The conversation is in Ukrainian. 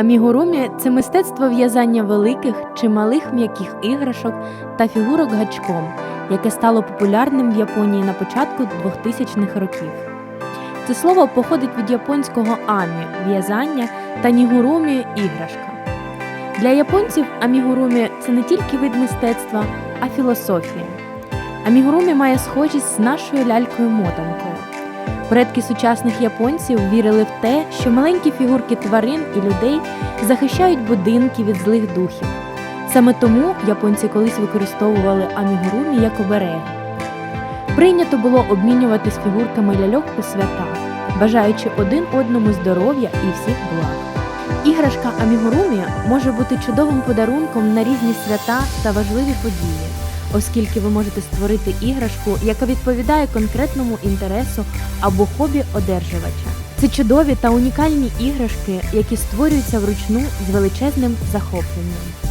Амігурумі це мистецтво в'язання великих чи малих м'яких іграшок та фігурок гачком, яке стало популярним в Японії на початку 2000-х років. Це слово походить від японського амі в'язання та нігурумі іграшка. Для японців амігурумі це не тільки вид мистецтва, а філософія. Амігурумі має схожість з нашою лялькою-мотанкою. Предки сучасних японців вірили в те, що маленькі фігурки тварин і людей захищають будинки від злих духів. Саме тому японці колись використовували амігурумі як обереги. Прийнято було обмінюватись фігурками ляльок у свята, бажаючи один одному здоров'я і всіх благ. Іграшка амігурумі може бути чудовим подарунком на різні свята та важливі події, оскільки ви можете створити іграшку, яка відповідає конкретному інтересу або хобі одержувача. Це чудові та унікальні іграшки, які створюються вручну з величезним захопленням.